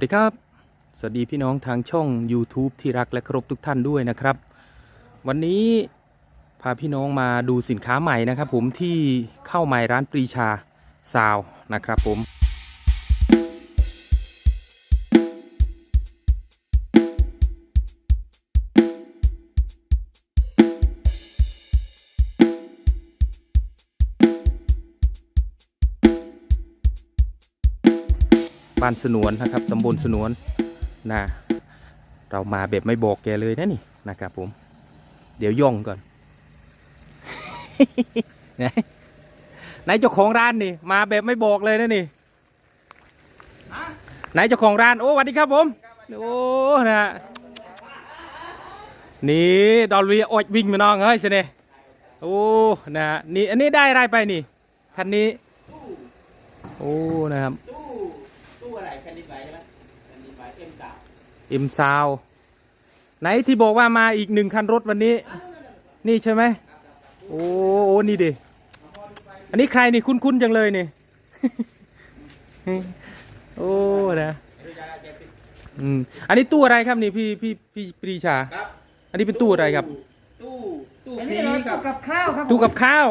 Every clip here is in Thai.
วัสดีครับ สวัสดีพี่น้องทางช่อง YouTube ที่รักและเคารพทุกท่านด้วยนะครับ วันนี้พาพี่น้องมาดูสินค้าใหม่นะครับ ผมที่เข้าใหม่ร้านปรีชาซาวนะครับผม บ้านสนวนนะครับตำบลสนวนนะเรามาแบบไม่บอกแกเลยนะนี่นะครับผม เดี๋ยวย่องก่อนไหนไหนเจ้าของร้านนี่ มาแบบไม่บอกเลยนะนี่ไหนเจ้าของร้านโอ้สวัสดีครับผมโอ้นะฮะนี่ดอลวีอดวิ่งมาน้องเฮ้ยเสน่ห์โอ้นะฮะนี่อันนี้ได้อะไรไปนี่คันนี้ โอ้นะครับ เอ็มซาวไหนที่บอกว่ามาอีกหนึ่งคันรถวันนี้ นี่ใช่ไหมโอ้โอ้นี่ดิอันนี้ใครนี่คุ้นๆจังเลยนี่ โอ้นะอืมอันนี้ตู้อะไรครับนี่พี่พี่พี่ปรีชา ครับ อันนี้เป็นตู้อะไรครับ ตู้ตู้อันผีนี้เราครัตู้บกับข้าวครับตู้กับข้าว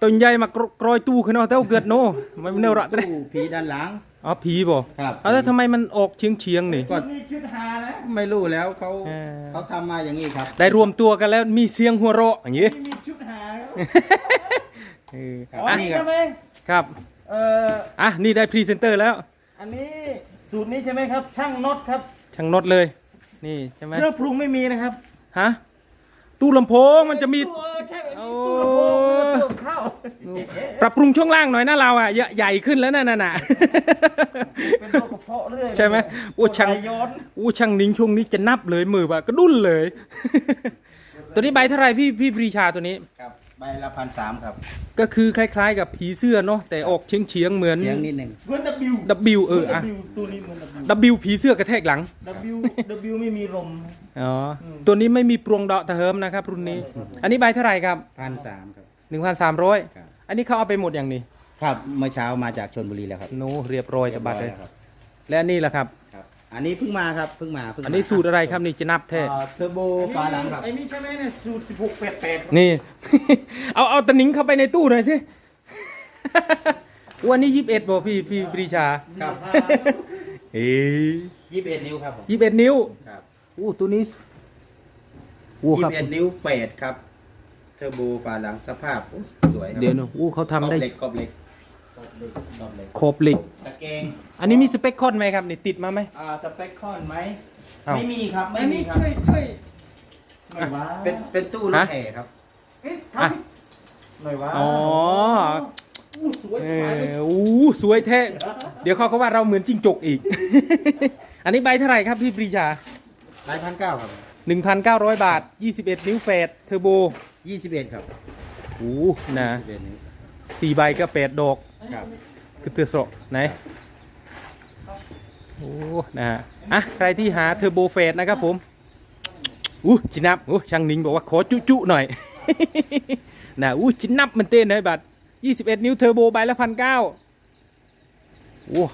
ตัวใหญ่มากรกรอยตู้ขึ้นเนาะแต่ว่าเกิดโนมันเนระเลยตู้ผีด้านหลัง อ๋อผีบ่ครับเอาแล้วทำไมมันออกเฉียงเฉียงๆนี่ ก็นี่ชุดหาแล้วไม่รู้แล้วเขาเออ เขาทำมาอย่างนี้ครับได้รวมตัวกันแล้วมีเสียงหัวเราะอย่างนี้นี่มีชุดหาแล้วเออครับอ๋ออะนี่ใช่ไหมครับเอ่ออะนี่ได้พรีเซนเตอร์แล้วอันนี้สูตรนี้ใช่ไหมครับ ช่างน็อตครับช่างนดเลย นี่ใช่ไหมเครื่องปรุงไม่มีนะครับฮะตู้ลำโพงมันจะมีตู้เออใช่อันโอ้นี้ตู้ลำโพงตู้กับข้าว ปรับปรุงช่วงล่างหน่อยนะเราอะใหญ่ใหญ่ขึ้นแล้วนั่นน่ะเป็นโรคกระเพาะเรื่อยใช่ไหมโอ้ช่างไหลย้อนอู้ช่างนิ้งช่วงนี้จะนับเลยมือว่ะก็ดุ้นเลย ตัวนี้ใบเท่าไหรพี่พี่ปรีชาตัวนี้ครับใบละพันสามครับ ก็คือคล้าย ๆ กับผีเสื้อเนาะแต่ออกเฉียงเฉียงๆเหมือนเสียงนิดหนึ่งเหมือน W W เอออะ W ตัวนี้เหมือน W W ผีเสื้อกระแทกหลัง W W ไม่มีลมอ๋ออมตัวนี้ไม่มีปรวงเดาะตะเหิมนะครับรุ่นนี้ อันนี้ใบเท่าไหร่ครับพันสามครับ หนึ่งพันสามร้อยครับ อันนี้เขาเอาไปหมดอย่างนี้ครับเมื่อเช้ามาจากชนบุรีแล้วครับโนเรียบร้อยกับบัตรเลยรีบร้อแวครับและอันนี่แหละครับ ครับ อันนี้เพิ่งมาครับเพิ่งมาเพิ่งมาอันนี้สูตรอะไรครับนี่จะนับแท้เอ่อเทอร์โบฝาหลังครับไอ้นี่ใช่ไหมเนี่ยสูตร16 88นี่ เอาเอาตะหนิงเข้าไปในตู้หน่อยสิ วันนี้ยี่สิบเอ็ดบอกพี่พี่ปรีชา ครับเอ้ยี่สิบเอ็ดนิ้วครับผมยี่สิบเอ็ดนิ้วครับอู้ตัวนี้อู้ยี่ครัสิบบเอ็ดนิ้วเฟดครับ เทอร์โบฝาหลังสภาพโอ้สวยครับเดี๋ยวนะอู้เขาทำได้กรอบเหล็กกรอบเหล็กกรอบเหล็กกรอบเหล็กโครบเหล็ก ตะเกงอันนี้มีสเปคคอนไหมครับนี่ติดมาไหม อ่าสเปคคอนไหมอ้าว ไม่มีครับไม่อันมีนี้ครับช่วยช่วยหน่อยว่าเป็นเป็นตู้รถแห่ครับเอ๊ะอะทำหน่อยว่าอ๋ออู้สวยเอสวยเลยออู้สวยแท้เดี๋ยวเขาเขาว่าเราเหมือนจิ้งจกอีก อันนี้ใบเท่าไหร่ครับพี่ปรีชารายพันเก้าครับ1,900 บาท 21 นิ้วเฟดเทอร์โบยี่สิบเอ็ดครับโอ้นะยี่สิบเอ็ดนิ้วสี่ใบก็แปดดอกครับ คือเตือสระไหน โอ้ นะฮะ อะ ใครที่หาเทอร์โบเฟดนะครับผม อู้จินับอู้ช่างนิงบอกว่าขอจุจุหน่อย นะอู้จินับมันเต้นเลยบัตร21 นิ้วเทอร์โบใบละพันเก้าโอ้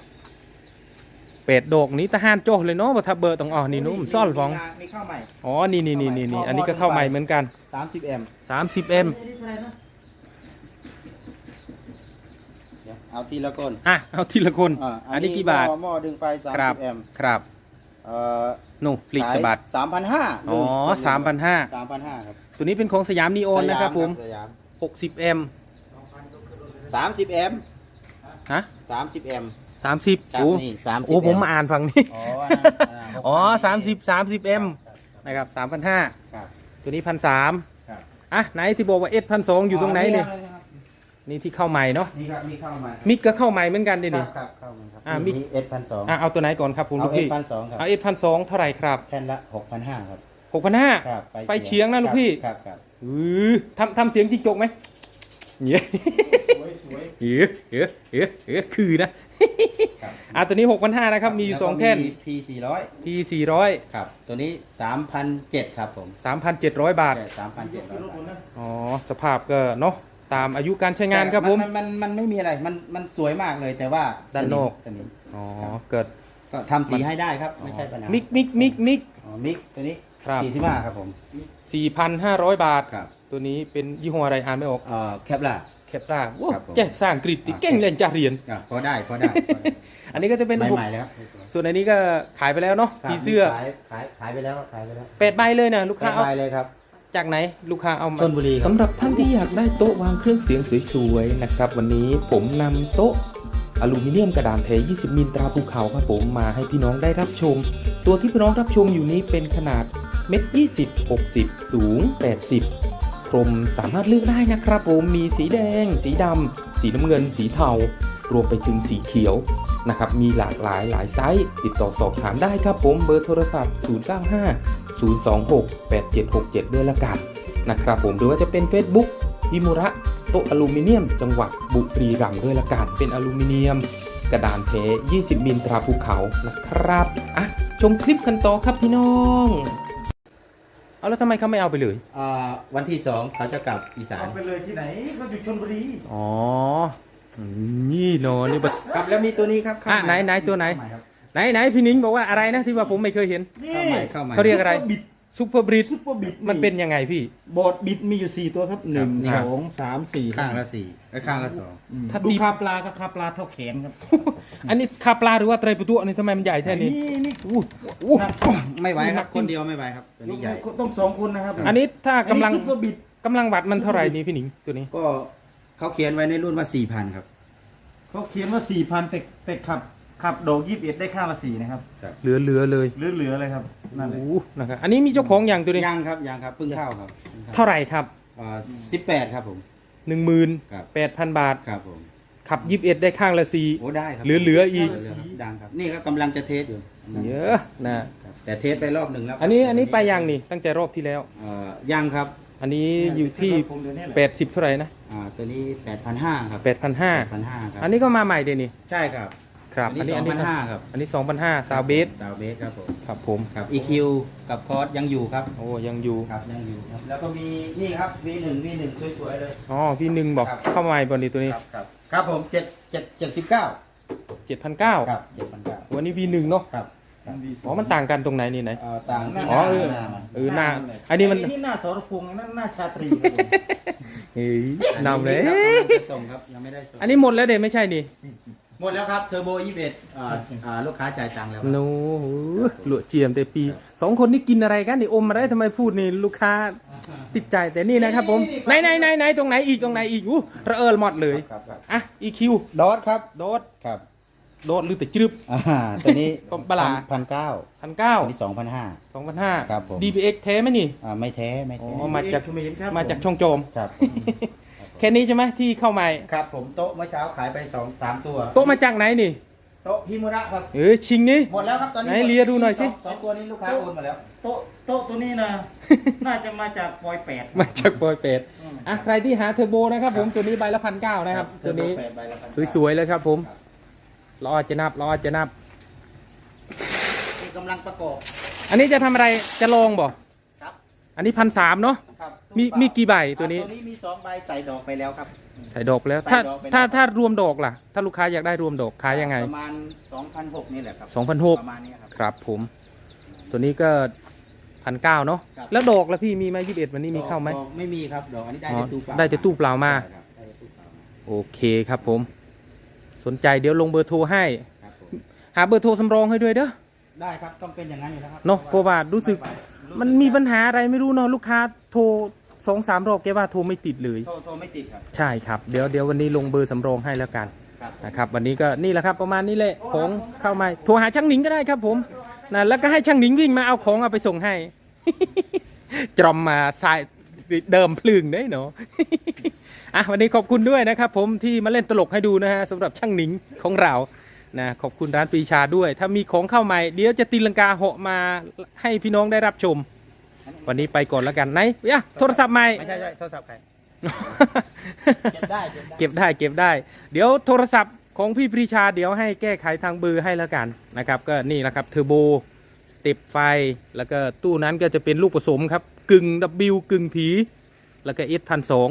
เป็ดดอกนี้ทหารโจเลยเนาะบัตรเบอร์ต้องอ๋อนี่หนุ่มซ่อนฟองมีข้าวใหม่ อ๋อ นี่นี่นี่นี่นี่อันนี้ก็เข้าใหม่เหมือนกันสามสิบเอ็ม 30M เอาทีละก้นอะเอาทีละคนอ่าอันนี้กี่บาท หม้อหม้อดึงไฟสามครับสิบเอ็มครับเอ่อนู่ปลีกกระบาดสามพันห้าอ๋อสามพันห้าสามพันห้าครับตัวนี้เป็นของสยามนีโอนนะครับผม สยาม 60M สามสิบเอ็มฮะ สามสิบเอ็ม30ครับโอ้นี่สามสิบโอ้ผมมาอ่านฝั่งนี้ อ๋ออันนั้นอ่าอ๋อ30 30M นะครับ3,500ครับตัวนี้1,300ครับอะไหนที่บอกว่า S 1,200อยู่ตรงไหนเนี่ยอ๋อครับนี่ที่เข้าใหม่เนาะนี่ครับมีเข้ามามิกก็เข้าใหม่เหมือนกันดิครันี่ บครับเข้ามาครับอ่ามิมีเอสพันสองอะเอาตัวไหนก่อนครับคุณเอาลูกเอสพี่พันสองครับเอา S 1,200เท่าไหร่ครับแท่นละหกพันห้าครับ6,500ครับไฟเฉียงนะลูกพี่ ครับครับ อือทำทำเสียงจิงจกไหม เยสวยสวยเออเยออเออเออคือนะ ครับ อะตัวนี้6,500นะครับ มีอยู่สองแท่นพีสี่ร้อย P 400ครับ ตัวนี้สามพันเจ็ดครับผม3,700บาท สามพันเจ็ดร้อยบาทอ๋อ สภาพก็เนาะตามอายุการใช้งานครับผม มันมันมันไม่มีอะไร มันมันสวยมากเลยแต่ว่าด้านนอก สนิมอ๋อ เกิดก็ทำสีให้ได้ครับ ไม่ใช่ปัญหามิกมิกมิกมิกอ๋อมิกตัวนี้ครับสี่สิบห้าครับผม4,500บาทครับ ตัวนี้เป็นยี่ห้ออะไรอ่านไม่ออกเอ่อแคปล่า แคปราโอ้ครับผมแจ้สร้างกริดติเก่งเล่นจ่าเรียน อะพอได้พอได้พอได้อันนี้ก็จะเป็นใหม่ๆแล้วส่วนอันนี้ก็ขายไปแล้วเนาะครับผีเสื้อขายขายขายไปแล้วขายไปแล้วเป็ดใบเลยนะลูกแปค้าดเอาใบเลยครับ จากไหนลูกค้าเอามาชลบุรีครับ สำหรับท่านที่อยากได้โต๊ะวางเครื่องเสียงสวยๆนะครับ วันนี้ผมนำโต๊ะอลูมิเนียมกระดานแท้ 20 มิลตราภูเขาครับผมมาให้พี่น้องได้รับชม ตัวที่พี่น้องรับชมอยู่นี้เป็นขนาดเม็ด20 60 สูง 80พ รมสามารถเลือกได้นะครับผมมีสีแดง สีดำ สีน้ำเงิน สีเทา รวมไปถึงสีเขียวนะครับ มีหลากหลายหลายไซส์ ติดต่อสอบถามได้ครับผม เบอร์โทรศัพท์ 095 026 8767 ด้วยละกันนะครับผม หรือว่าจะเป็น Facebook ฮิมุระโต๊ะอลูมิเนียม จังหวัดบุรีรัมย์ด้วยละกันเป็นอลูมิเนียม กระดานแท้20มิลตราภูเขานะครับ อะ ชมคลิปกันต่อครับพี่น้อง เอาแล้วทำไมเขาไม่เอาไปเลย อ่าวันที่สองเขาจะกลับอีสาน เอาไปเลยที่ไหนก็อยู่ชลบุรีอ๋อ นี่เนอะนี่บัสครับแล้วมีตัวนี้ครับอะเข้าไหนใม่ไหนตัวไหนเข้าใม่ครับไหนไหนพี่นิ้งบอกว่าอะไรนะที่ว่าผมไม่เคยเห็น นี่เข้าใหม่เข้าใหม่ เขาเรียกอะไร บิด ซุปเปอร์บริดซุปเปอร์บิดมันเป็นยังไงพี่ บอร์ดบิดมีอยู่สี่ตัวครับหนึ่งนี่คสรับองสามสี่ข้างละสี่เอ้ยข้างละสองอืมถ้าดูตี คาปลาก็คาปลาเท่าแขนครับอันนี้คาปลาหรือว่าไตรประตูอันนี้ทำไมมันใหญ่แค่นี้นี่นี่อู้อู้นะไม่ไหวครับนี่คนเดียวไม่ไหวครับตัวนี้ใหญ่ ต้องสองคนนะครับอันนี้ถ้ากำลังซุปเปอร์บิดกำลังวัดมันเท่าไหร่นี่พี่หนิงตัวนี้ก็เขาเขียนไว้ในรุ่นว่าสี่พันครับ เขาเขียนว่าสี่พันแต่แต่ขับ ขับดอกยี่สิบเอ็ดได้ข้างละสี่นะครับเหลือเหลือเลยเหลือๆเลยครับนั่นแหละอู้นะครับอันนี้มีเจ้าของอย่างตัวนี้ยังครับยังครับเพิ่งเข้าครับเท่าไหร่ครับสิบแปดครับผม หนึ่งหมื่นครับ แปดพันบาท ครับผมขับยิบเอ็ดได้ข้างละสี่ โอ้ได้ครับเหลือเหลืออีก เหลือครับดังครับ นี่ก็กำลังจะเทสอยู่เยอะนะครับแต่เทสไปรอบหนึ่งแล้วอันนี้อันนี้ไปยังนี่ตั้งแต่รอบที่แล้ว เอ่อยังครับอันนี้อยู่ที่ผมเดี๋ยวนี้แหละ แปดสิบเท่าไหร่นะอ่าตัวนี้แปดพันห้าครับแปดพันห้าพันห้าครับอันนี้ก็มาใหม่เดยวนี่ใช่ครับ ครับอันนี้สองพันห้าครับอันนี้สองพันห้าซาวเบสซาวเบสครับผมครับผมครับ EQ กับคอร์สยังอยู่ครับโอ้ยังอยู่ครับยังอยู่ครับแล้วก็มีนี่ครับ V1 V1 สวยๆเลย อ๋อพี่หนึ่งบอกครับ เข้ามาใหม่บนนี้ตัวนี้ครับครับครับผมเจ็ดเจ็ดเจ็ดสิบเก้าเจ็ดพันเก้าครับเจ็ดพันเก้าวันนี้วีหนึ่งเนาะครับครับอ๋อมันต่างกันตรงไหนนี่ไหน เอ่อต่างที่อ๋อเออหน้ามันเออหน้าอันนี้มันนี่หน้าสรพงษ์นั่นหน้าชาตรีครับผมเฮ้ยนำเลย อันนี้ครับกำลังจะส่งครับยังไม่ได้ส่งอันนี้หมดแล้วเด็ไม่ใช่นี่ หมดแล้วครับเทอร์โบ21อ่าอ่าลูกค้าจ่ายตังค์แล้วโน้หลวเจียมแต่ปีสองคนนี่กินอะไรกันนี่อมอะไรทำไมพูดนี่ลูกค้าติดใจแต่นี่นะครับผมไหนไหนไหนไหนตรงไหนอีกตรงไหนอีกอู้ระเอิญหมดเลยครับครับ อะ EQ ดอทครับ โดดครับโดดหรือแต่จืบ อ่าตัวนี้ปลาพันเก้าพันเก้าอันนี้สองพันห้า สองพันห้า ครับผม DPX เทไหมนี่อ่าไม่แท้ไม่อ๋แท้อมาจากเขมรครับ มาจากช่องโจม ครับแค่นี้ใช่ไหมที่เข้ามาครับผมโต๊ะเมื่อเช้าขายไปสองสามตัวโต๊ะมาจากไหนนี่ โต๊ะฮิมุระครับ เออชิงนี่ หมดแล้วครับตอนนี้ไหนเลียดูหน่อยสิ สงสองตัวนี้ลูกค้าโอนมาแล้ว โต๊ะโต๊ะตัวนี้นะ น่าจะมาจากปอยแปด มาจากบอยเป็ดอืม อะใครที่หาเทอร์โบนะครับผมตัวนี้ใบละพันเก้านะครับ ตัวนี้เทอร์โบแปดใบละ1,900สวยๆเลยครับผมครับรอจะนับรอจะนับนี่กำลังประกอบ อันนี้จะทำอะไรจะลองบ่ครับ อันนี้พันสามเนาะครับมีมีกี่ใบตัวนี้ อ่าตัวนี้มีสองใบใส่ดอกไปแล้วครับ ใส่ดอกไปแล้ว ถ้าใส่ดอกไปแล้ว ถ้าถ้ารวมดอกล่ะ ถ้าลูกค้าอยากได้รวมดอกขายยังไง ประมาณ2,600นี่แหละครับสองพันหกประมาณนี้ครับ ครับผม ตัวนี้ก็พันเก้าเนาะ ครับ แล้วดอกแล้วพี่มีไหมยี่สิบเอ็ดวันนี้มีเข้าไหม ดอกไม่มีครับดอกอันนี้ได้อ๋อแต่ตู้เปล่าได้แต่ตู้เปล่ามา ใช่ครับได้แต่ตู้เปล่ามาโอเคครับผม สนใจเดี๋ยวลงเบอร์โทรให้ ครับผมหาเบอร์โทรสำรองให้ด้วยเด้อ ได้ครับต้องเป็นอย่างนั้นอยู่แล้วครัเนาะเพราะว่ารู้สึกมั นมีปัญหาอะไรไม่รู้เนาะลูกค้าโทรสองสามรอบแกว่าโทรไม่ติดเลย โทรโทรไม่ติดครับ ใช่ครับ เดี๋ยวเดี๋ยววันนี้ลงเบอร์สำรองให้แล้วกันครับผมนะครับ วันนี้ก็นี่แหละครับประมาณนี้แหละของเข้ามาโทรหาช่างหนิงก็ได้ครับผมนะแล้วก็ให้ช่างหนิงวิ่งมาเอาของเอาไปส่งให้จรอมมาสายเดิมพลึงได้เนาะ อะวันนี้ขอบคุณด้วยนะครับผมที่มาเล่นตลกให้ดูนะฮะสำหรับช่างหนิงของเรา นะขอบคุณร้านปรีชาด้วย ถ้ามีของเข้าใหม่เดี๋ยวจะตีลังกาเหาะมาให้พี่น้องได้รับชม วันนี้ไปก่อนแล้วกันไหนอะโทรศัพท์ใหม่ ไม่ใช่ ใช่โทรศัพท์ใครเก็บได้เก็บได้ เก็บได้เก็บได้ เดี๋ยวโทรศัพท์ของพี่ปรีชาเดี๋ยวให้แก้ไขทางเบอร์ให้แล้วกันนะครับ ก็นี่แหละครับเทอร์โบสเต็ปไฟ แล้วก็ตู้นั้นก็จะเป็นลูกผสมครับ กึ่ง W กึ่งผี แล้วก็ S พันสอง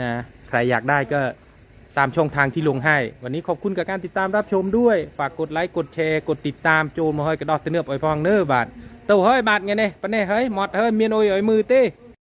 นะใครอยากได้ก็ ตามช่องทางที่ลงให้ วันนี้ขอบคุณกับการติดตามรับชมด้วย ฝากกดไลค์กดแชร์กดติดตามโจมมาเฮ้ยกระดอกเตเนือบอ้อยพองเนื้อบาทเต้าเฮ้ยบาทไงเนี่ยปะเนี่ยเฮ้ยหมดเฮ้ยเมียนโอยอ้ยมือเต้